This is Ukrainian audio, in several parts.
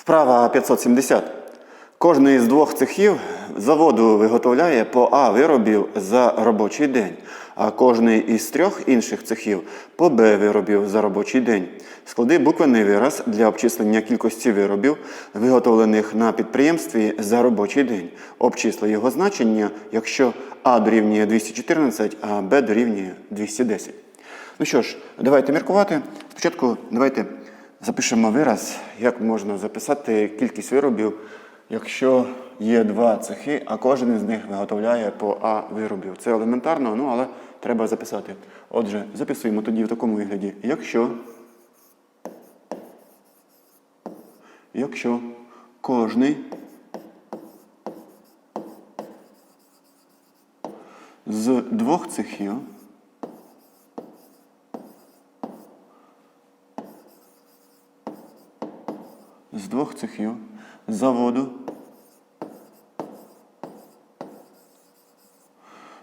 Вправа 570. Кожний з двох цехів заводу виготовляє по А виробів за робочий день, а кожний із трьох інших цехів по Б виробів за робочий день. Склади буквений вираз для обчислення кількості виробів, виготовлених на підприємстві за робочий день. Обчисли його значення, якщо А дорівнює 214, а Б дорівнює 210. Ну що ж, давайте міркувати. Спочатку давайте запишемо вираз, як можна записати кількість виробів, якщо є два цехи, а кожен із них виготовляє по А виробів. Це елементарно, ну але треба записати. Отже, записуємо тоді в такому вигляді. Якщо, якщо кожний з двох цехів двох цехів заводу.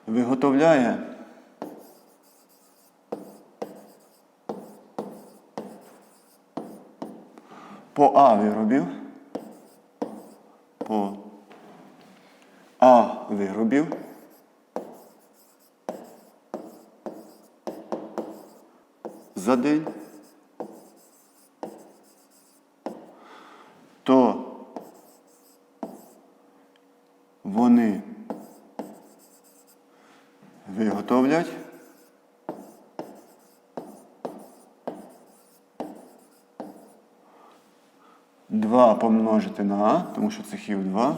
Виготовляє по А виробів по А виробів за день 2 помножити на А, тому що це хів 2,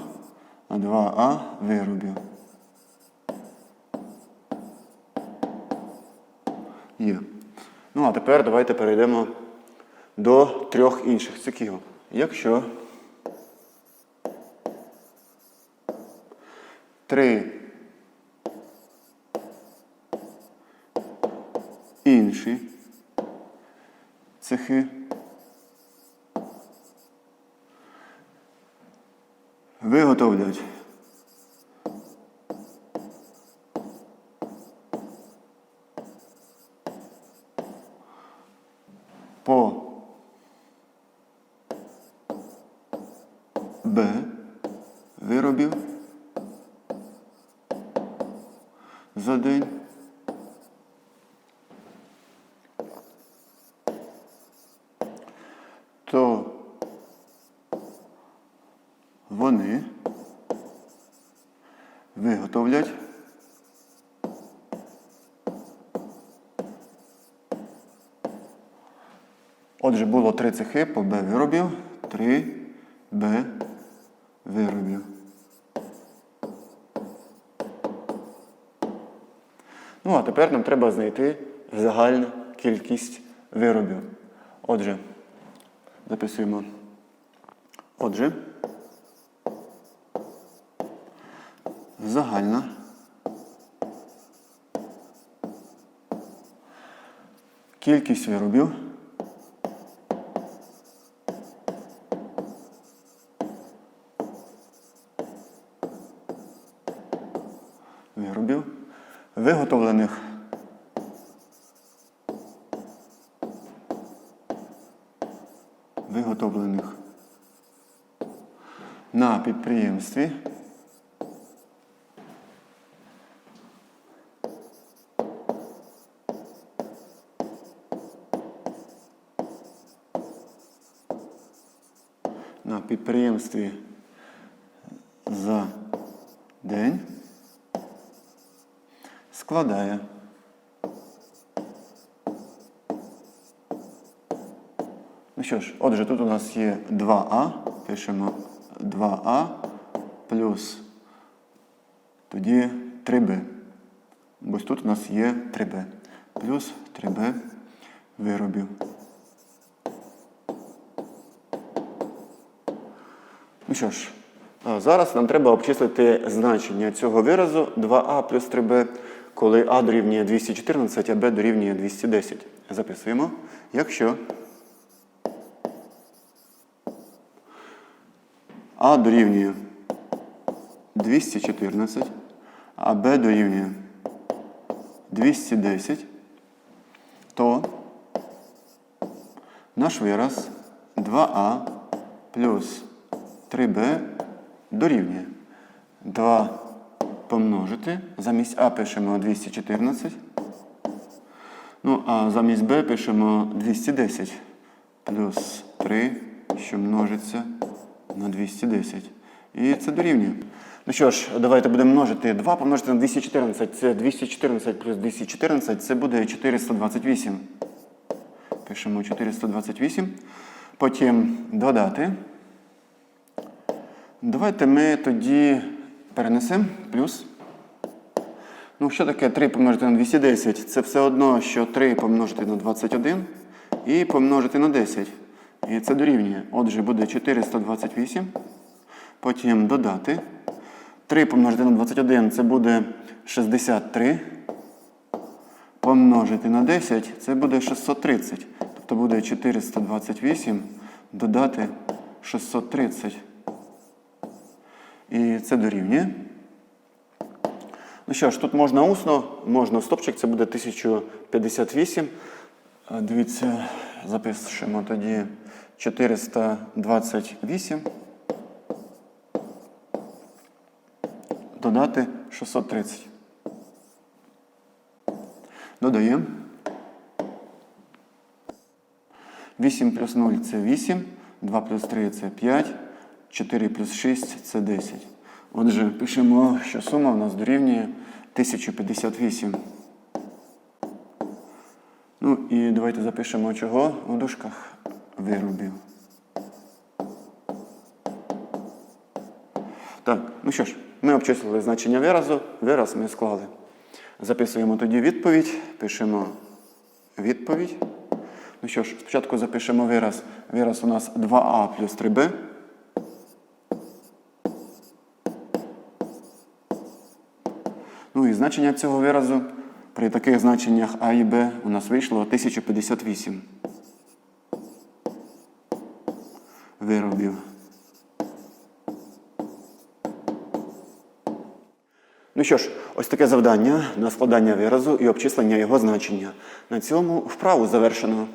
а 2А вирубів. Є. Ну, а тепер давайте перейдемо до трьох інших циків. Якщо 3 інші цехи виготовлять. По. Б. Виробів. За день. То вони виготовлять Отже, було три цехи по Б виробів, три Б виробів. Ну, а тепер нам треба знайти загальну кількість виробів. Отже, записуємо. Отже, загальна кількість виробів, виготовлених виготовлених на підприємстві. На підприємстві за день складає що ж, отже, тут у нас є 2А, пишемо 2А плюс тоді 3Б. Ось тут у нас є 3Б. Плюс 3Б виробів. Ну що ж, зараз нам треба обчислити значення цього виразу 2а плюс 3b, коли а дорівнює 214, а b дорівнює 210. Записуємо. Якщо а дорівнює 214, а b дорівнює 210, то наш вираз 2а плюс 3b дорівнює 2 помножити. Замість А пишемо 214. Ну, а замість b пишемо 210 плюс 3, що множиться на 210. І це дорівнює. Ну що ж, давайте будемо множити 2 помножити на 214. Це 214 плюс 214, це буде 428. Пишемо 428. Потім додати. Давайте ми тоді перенесемо плюс. Ну, що таке 3 помножити на 210? Це все одно, що 3 помножити на 21 і помножити на 10. І це дорівнює. Отже, буде 428. Потім додати. 3 помножити на 21 це буде 63. Помножити на 10 це буде 630. Тобто буде 428 додати 630. І це дорівнює. Ну що ж, тут можна усно, можна стопчик, це буде 1058. Дивіться, запишемо тоді 428. Додати 630. Додаємо. 8 плюс 0 це 8, 2 плюс 3 це 5, 4 плюс 6 це 10. Отже, пишемо, що сума у нас дорівнює 1058. Ну і давайте запишемо чого у дужках виробів. Так, ну що ж, ми обчислили значення виразу, вираз ми склали. Записуємо тоді відповідь, пишемо відповідь. Ну що ж, спочатку запишемо вираз. Вираз у нас 2а плюс 3b. Ну і значення цього виразу при таких значеннях А і Б у нас вийшло 1058 виробів. Ну що ж, ось таке завдання на складання виразу і обчислення його значення. На цьому вправу завершено.